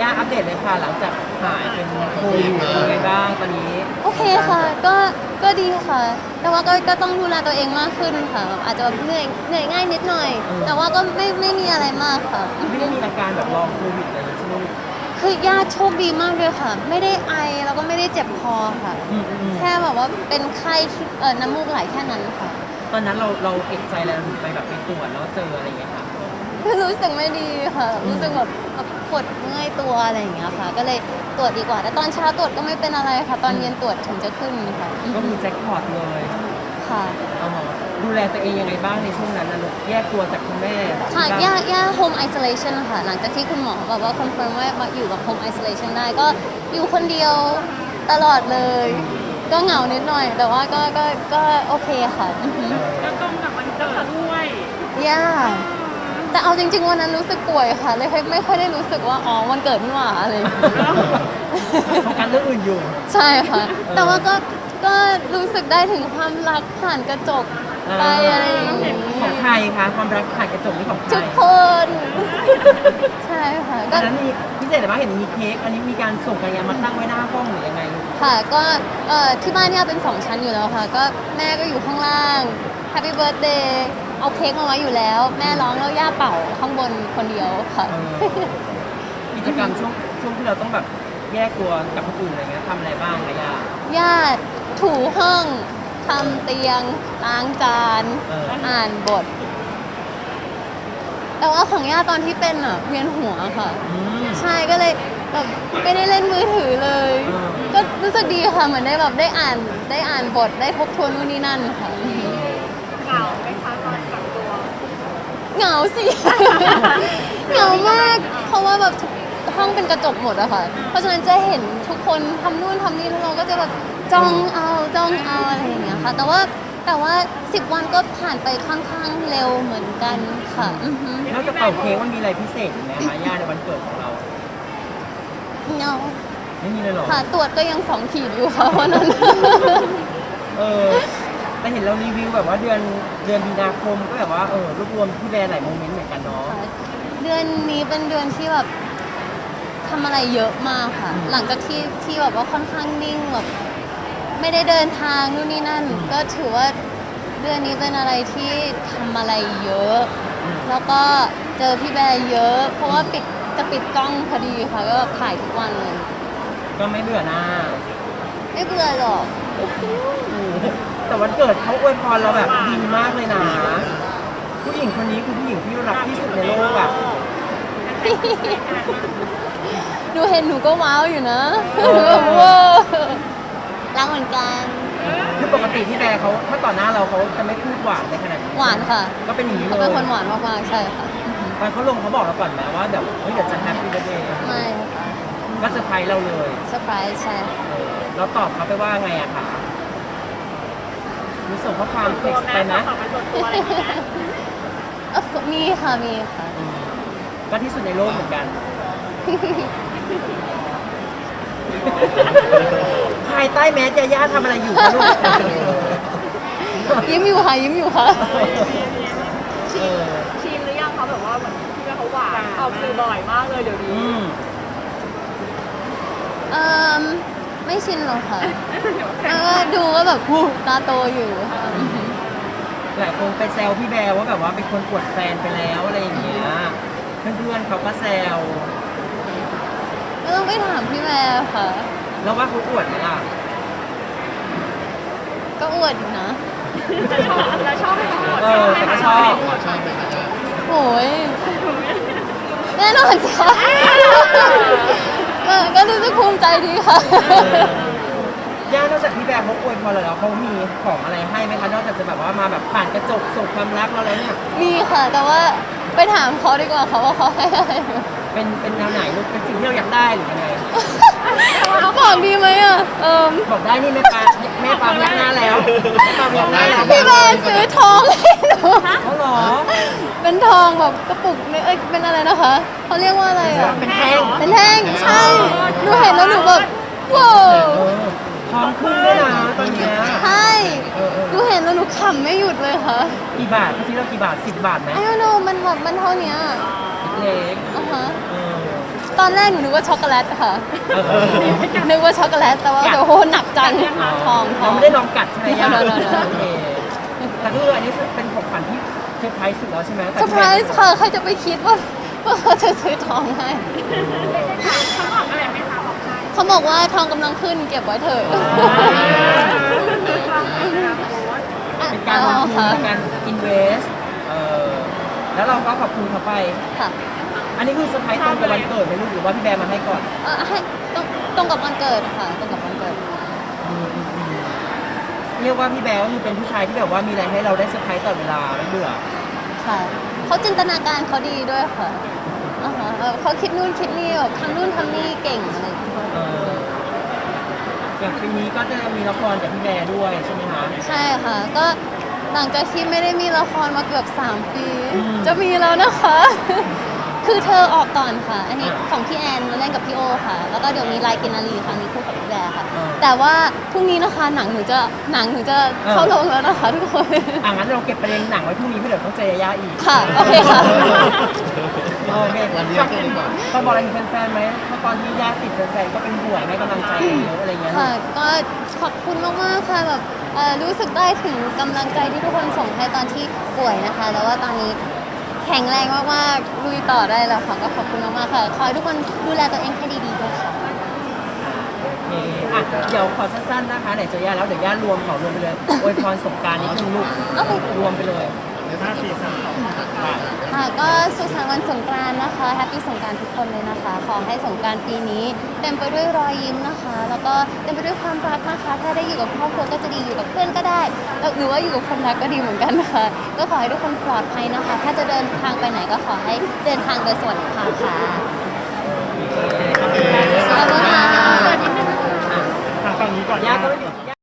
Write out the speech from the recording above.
ย่าอัปเดตเลยค่ะหลังจากหายเป็นโควิดเป็นยังไงบ้างตอนนี้โอเคค่ะ ก็ ก็ดีค่ะ แต่ว่าก็ก็ต้องดูแลตัวเองมากขึ้นค่ะอาจจะแบบเหนื่อย เหนื่อยง่ายนิดหน่อย แต่ว่าก็ไม่ไม่มีอะไรมากค่ะ ไม่ได้มีอาการแบบลองโควิดอะไรใช่ไหมคือย่าโชคดีมากเลยค่ะ ไม่ได้ไอแล้วก็ไม่ได้เจ็บคอค่ะอืมอืมอืมแค่แบบว่าเป็นไข้ที่เออน้ำมูกไหลแค่นั้นค่ะ ตอนนั้นเราเราเอกใจแล้วถึงไปแบบไปตรวจแล้วเจออะไรอย่างเงี้ยค่ะ รู้สึกไม่ดีค่ะ รู้สึกแบบแบบปวดเมื่อยตัวอะไรอย่างเงี้ยค่ะ ก็เลยตรวจดีกว่า แต่ตอนเช้าตรวจก็ไม่เป็นอะไรค่ะ ตอนเย็นตรวจถึงจะขึ้นค่ะ ก็คือแจ็คพอตเลยค่ะเอาหมอดูแลตัวเองยังไงบ้างในช่วงนั้นนะลูกแยกตัวจากคุณแม่ค่ะที่บ้นย่าย่า home isolation ค่ะ หลังจากที่คุณหมอแบบว่า confirm ว่ามาอยู่กับ home isolation ได้ก็อยู่คนเดียวตลอดเลย ก็เหงานิดหน่อย แต่ว่าก็ก็ก็โอเคค่ะอือหือแล้วตรงกับวันเกิดด้วยย่า แต่เอาจริง ๆ วันนั้นรู้สึกป่วยค่ะเลยไม่ค่อยได้รู้สึกว่าอ๋อวันเกิดนี่หว่าอะไรอย่างเงี้ย โฟกัสเรื่องอื่นอยู่ ใช่ค่ะ แต่ว่าก็ก็รู้สึกได้ถึงความรักผ่านกระจกไปอะไรอย่างงี้ของใครคะความรักผ่านกระจกนี่ของใครทุกคน ใช่ค่ะตก็อนนั้นมีพิเศษอะไรบ้างเห็นมีเค้กอันนี้มีการส่งกันยังมาตั้งไว้หน้าห้องหรือยังไงลูกค่ะก็เอ่อที่บ้านเนี่ยเป็นสองชั้นอยู่แล้วค่ะ ก็แม่ก็อยู่ข้างล่าง Happy Birthday เอาเค้กมาไว้อยู่แล้ว แม่ร้องแล้วย่าเป่าข้างบนคนเดียวค่ะเออกิจกรรมช่วงช่วงที่เราต้องแบบแยกตัวกับคนอื่นอะไรเงี้ยทำอะไรบ้างระยะย่าถูห้องทำเตียงล้างจาน เอออ่านบท แต่ว่าของย่าตอนที่เป็นอะเวียนหัวค่ะ อืม ใช่ก็เลยแบบไม่ได้เล่นมือถือเลย อืม ก็รู้สึกดีค่ะเหมือนได้แบบได้อ่านได้อ่านบทได้ทบทวนนู่นนี่นั่นค่ะ เหงาไหมคะตอนกักตัว เหงาสิ เหงามาก เพราะว่าแบบทุกห้องเป็นกระจกหมดอะค่ะ เพราะฉะนั้นจะเห็นทุกคนทำนู่นทำนี่แล้วเราก็จะแบบจ้องเอาจ้องเอาอะไรอย่างเงี้ยค่ะ แต่ว่าแต่ว่า 10 วันก็ผ่านไปค่อนข้างเร็วเหมือนกันค่ะอือฮึนอกจากเป่าเค้กมันมีอะไรพิเศษอีกไหมคะย่าในวันเกิดของเรา เหงาไม่มีเลยเหรอ ค่ะตรวจก็ยังสองขีดอยู่ค่ะวันนั้น เออ แต่เห็นเรารีวิวแบบว่าเดือนเดือนมีนาคมก็แบบว่าเออรวบรวมพี่แบร์หลายโมเมนต์เหมือนกันเนาะ ค่ะเดือนนี้เป็นเดือนที่แบบทำอะไรเยอะมากค่ะ อืม หลังจากที่ที่แบบว่าค่อนข้างนิ่งแบบไม่ได้เดินทางนู่นนี่นั่นอืมก็ถือว่าเดือนนี้เป็นอะไรที่ทำอะไรเยอะอืมแล้วก็เจอพี่แบร์เยอะ เพราะว่าปิดจะปิดกล้องพอดีค่ะก็ถ่ายทุกวันเลยก็ไม่เบื่อหน้า ไม่เบื่อหรอกแต่ วันเกิดเขาอวยพรเราแบบดีมากเลยนะ ผู้หญิงคนนี้คือผู้หญิงที่รักที่สุดในโลกอะดูเห็นหนูก็ว้าวอยู่นะเอหนูอแบบว้าวรักเหมือนกันคือปกติที่แบร์เขาถ้าต่อหน้าเราเขาจะไม่พูดหวานในขนาดนี้หวานค่ะก็เป็นอย่างนี้เลเขายเป็นคนหวานมากๆใช่ค่ะตอนเขาลงเขาบอกเราก่อนไหมว่าแบบเฮ้ยเดี๋ยวจะแฮปปี้เบ t ร์ a เดย์ไม่ค่ะก็เซอร์ไพรส์เราเลย เซอร์ไพรส์ใช่ค่ะเออเราตอบเขาไปว่าไงอะคะ มีส่งข้อความเท็ตัวกซ์แม่ไปไหมขอเป็นส่วนตัวอะไรอย่างเงี้ยเอ้อมีค่ะ มีค่ะอืมก็ที่สุดในโลกเหมือนกัน ภายใต้แมสยาย่าทำอะไรอยู่คะลูกยิ้มอยู่ค่ะ ยิ้มอยู่ค่ะ เออชินหรือยังเขาแบบว่าเหมือนที่เขาหวานออกสื่อบ่อยมากเลยเดี๋ยวนี้ อืม เอ่ม ไม่ชินหรอกค่ะแล้วก็ดูว่าแบบหูตาโตอยู่ค่ะหลายคนไปแซวพี่แบร์ว่าแบบว่าเป็นคนปวดแฟนไปแล้วอะไรอย่างเงี้ยเพื่อนๆเขาก็แซวก็ต้องไปถามพี่แม่ค่ะ แล้วว่าเขาอวดไหมล่ะก็อวดอยู่นะแต่ชอบแล้วชอบให้เขาหมดเออแต่ก็ชอบโอ้ยแน่นอนสิค่ะ ก็ก็รู้สึกภูมิใจดีค่ะ ย่านอกจากพี่แบร์เขาอวยพรเราแล้วเขามีของอะไรให้ไหมคะนอกจากจะแบบว่ามาแบบผ่านกระจกส่งความรักเราแล้วเนี่ยมีค่ะ แต่ว่าไปถามเขาดีกว่าค่ะว่าเขาให้อะไรเป็นเป็นแนวไหนลูกเป็นสิ่งที่เราอยากได้หรือยังไงบอกดีไหมอะเอิมบอกได้นี่แม่ปลาแม่ปลาพยักหน้าแล้วแม่ปลาพยักหน้าแล้วพี่แม่ซื้อทองให้หนู เขาเหรอ เป็นทอง แบบกระปุกเนี่ยเอ้ยเป็นอะไรนะคะเขาเรียกว่าอะไรอะเป็นแท่งเป็นแท่งใช่หนูเห็นแล้วหนูแบบว้าวเออทองขึ้นด้วยนะตอนเนี้ยใช่เออเออหนูเห็นแล้วหนูขำไม่หยุดเลยค่ะกี่บาทพี่ที่เรากี่บาทสิบบาทไหม I don't know มันแบบมันเท่าเนี้ยเล็กอะฮะๆเออตอนแรกหนูนึกว่าช็อกโกแลตค่ะเออเออนึกว่าช็อกโกแลตแต่ว่าโอ้โหหนักจังทองทอเรางไม่ได้ลองกัดใช่ไหมย่าไม่ได้ไม่ได้โอเคแต่ก็คืออันนี้เป็นของขวัญที่เซอร์ไพรส์สุดแล้วใช่ไหมเซอร์ไพรส์ค่ะใครจะไปคิดว่าว่าเขาจะซื้อทองให้เขาบอกอะไรไหมคะบอกใครเขาบอกว่าทองกำลังขึ้นเก็บไว้เถอะเป็นการลงทุนเป็นการอินเวสเออแล้วเราก็ขอบคุณเขาไปค่ะอันนี้คือเซอร์ไพรส์ตรงกับวันเกิดไหมลูกหรือว่าพี่แบร์มาให้ก่อนเอ่อให้ตรงตรงกับวันเกิดค่ะตรงกับวันเกิดอืมอืมอืม เรียกว่าพี่แบร์ก็คือเป็นผู้ชายที่แบบว่ามีอะไรให้เราได้เซอร์ไพรส์ตลอดเวลาไม่เบื่อค่ะเขาจินตนาการเขาดีด้วยค่ะอ่าฮะเออเขาคิดนู่นคิดนี่แบบทำนู่นทำนี่เก่งอะไรอย่างเงี้ยเอออย่างปีนี้ก็จะมีละครกับพี่แบร์ด้วยใช่ไหมคะ ใช่ค่ะ ก็หลังจากที่ไม่ได้มีละครมาเกือบ 3 ปี อืม จะมีแล้วนะคะ คือเธอออกก่อนค่ะ อันนี้ของพี่แอนเล่นกับพี่โอค่ะ แล้วก็เดี๋ยวมีลายกินนารีครั้งนี้คู่กับพี่แบร์ค่ะ เออ แต่ว่าพรุ่งนี้นะคะหนังหนูจะหนังหนูจะเข้าเออโรงแล้วนะคะทุกคน อะงั้นเราเก็บประเด็นหนังไว้พรุ่งนี้เพื่อเดี๋ยวต้องเจอยาย่าอีกค่ะ โอเคค่ะโอเควันเดียวแค่นี้ก่อนต้องบอกอะไรถึงแฟนๆไหมเมื่อตอนที่ย่าติดแฟนๆก็เป็นห่วงให้กำลังใจกันเยอะอะไรเงี้ยค่ะ ก็ขอบคุณมากๆค่ะแบบเอ่อรู้สึกได้ถึงกำลังใจที่ทุกคนส่งให้ตอนที่ป่วยนะคะ แล้วว่าตอนนี้ แข็งแรงมากๆลุยต่อได้แล้วค่ะก็ขอบคุณมากๆค่ะ ขอให้ทุกคนดูแลตัวเองให้ดีๆด้วยค่ะโอเคอะเดี๋ยวขอสั้นๆนะคะไหนเจอย่าแล้วเดี๋ยวย่ารวมขอรวมไปเลยอวยพรสงกรารนิดนึงลูกโอเครวมไปเลย ห้าปีค่ะก็สุขสันต์วันสงกรานต์นะคะแฮปปี้สงกรานต์ทุกคนเลยนะคะ ขอให้สงกรานต์ปีนี้เต็มไปด้วยรอยยิ้มนะคะ แล้วก็เต็มไปด้วยความรักนะคะ ถ้าได้อยู่กับครอบครัวก็จะดีอยู่กับเพื่อนก็ได้หรือว่าอยู่กับคนรักก็ดีเหมือนกันนะคะก็ขอให้ทุกคนปลอดภัยนะคะ ถ้าจะเดินทางไปไหนก็ขอให้เดินทางโดยสวัสดิภาพค่ะค่ะสวัสดีค่ะฝั่งนี้ก่อนยาก